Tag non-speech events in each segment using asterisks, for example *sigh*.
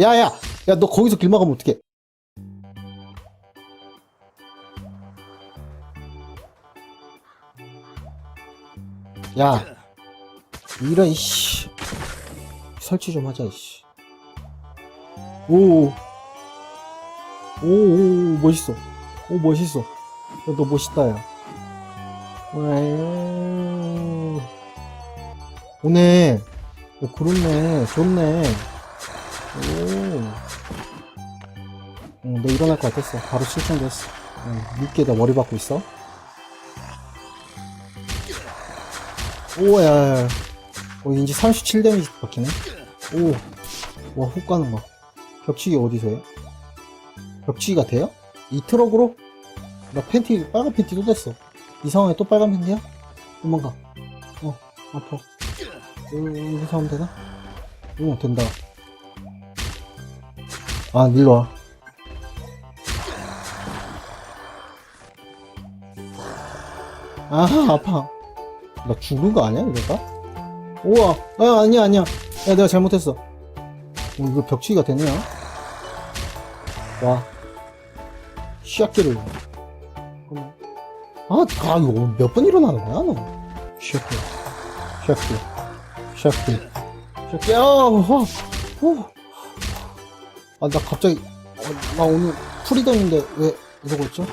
야야 야 너 거기서 길 막으면 어떡해? 야 이런 씨. 설치 좀 하자 씨. 오오. 오 멋있어. 오 멋있어. 야, 너 멋있다 야. 오네 오 그렇네. 좋네 오. 응, 너 일어날 것 같았어. 바로. 응, 믿게 나 머리 박고 있어. 오, 야, 야, 야. 어, 이제 37 데미지 박히네. 오, 와, 훅 가는 거. 벽치기 어디서 해? 벽치기가 돼요? 이 트럭으로? 나 팬티, 빨간 팬티 또 됐어. 이 상황에 또 빨간 팬티야? 도망가. 어, 아파. 어, 여기서 하면 되나? 오, 된다. 아, 일로 와. 아, 아파. 나 죽는 거 아니야, 이러다? 우와, 아, 아니야, 아니야. 야, 내가 잘못했어. 어, 이거 벽치기가 되냐? 와. 시약기를. 아, 아, 이거 몇 번 일어나는 거야, 너? 시약기. 시약기. 시약기. 시약기, 아, 와, 후. 아, 나 갑자기, 어, 나 오늘 프리덤인데 왜 이러고 있죠?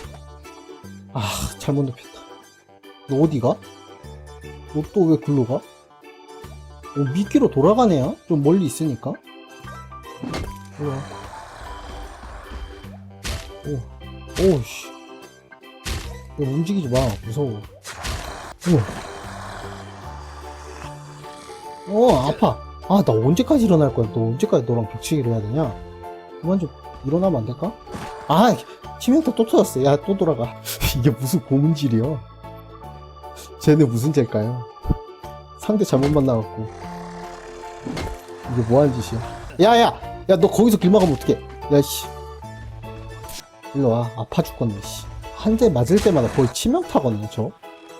아, 잘못 눕혔다. 너 어디가? 너 또 왜 글로 가? 어, 미끼로 돌아가네요? 좀 멀리 있으니까. 뭐야? 오, 오, 씨. 너 움직이지 마. 무서워. 어. 어, 아파. 아, 나 언제까지 일어날 거야? 너 언제까지 너랑 벽치기를 해야 되냐? 그만 좀 일어나면 안 될까? 아, 치명타 또 터졌어. 야, 또 돌아가. *laughs* 이게 무슨 고문질이야? 쟤네 무슨 죄일까요? 상대 잘못 만나갖고. 이게 뭐 하는 짓이야? 야, 야! 야, 너 거기서 길 막으면 어떡해? 야, 씨. 일로 와. 아파 죽겠네, 씨. 한 대 맞을 때마다 거의 치명타거든요, 저.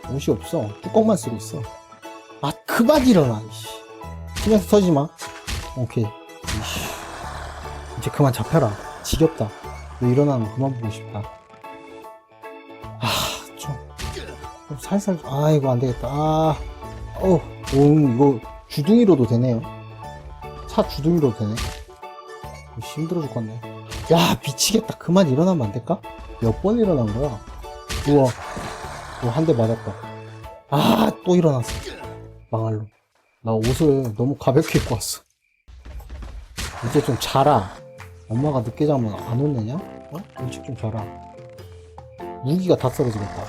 옷이 없어. 뚜껑만 쓰고 있어. 아, 그만 일어나, 씨. 치명타 터지지 마. 오케이. 이씨. 이제 그만 잡혀라. 지겹다. 너 일어나는 거 그만 보고 싶다. 아, 좀. 좀 살살, 아, 이거 안 되겠다. 아, 어, 오, 이거 주둥이로도 되네요. 차 주둥이로도 되네. 힘들어 죽겠네. 야, 미치겠다. 그만 일어나면 안 될까? 몇 번 일어난 거야? 우와. 한대 맞았다. 아, 또 일어났어. 망할로. 나 옷을 너무 가볍게 입고 왔어. 이제 좀 자라. 엄마가 늦게 자면 안 혼내냐? 어? 일찍 좀 자라. 무기가 다 쓰러지겠다.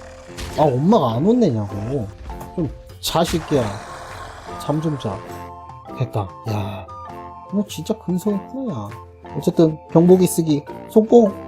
아, 엄마가 안 혼내냐고. 좀 자식이야. 잠 좀 자. 됐다. 야. 너 진짜 근성이 뿌야. 어쨌든, 병복이 쓰기 성공!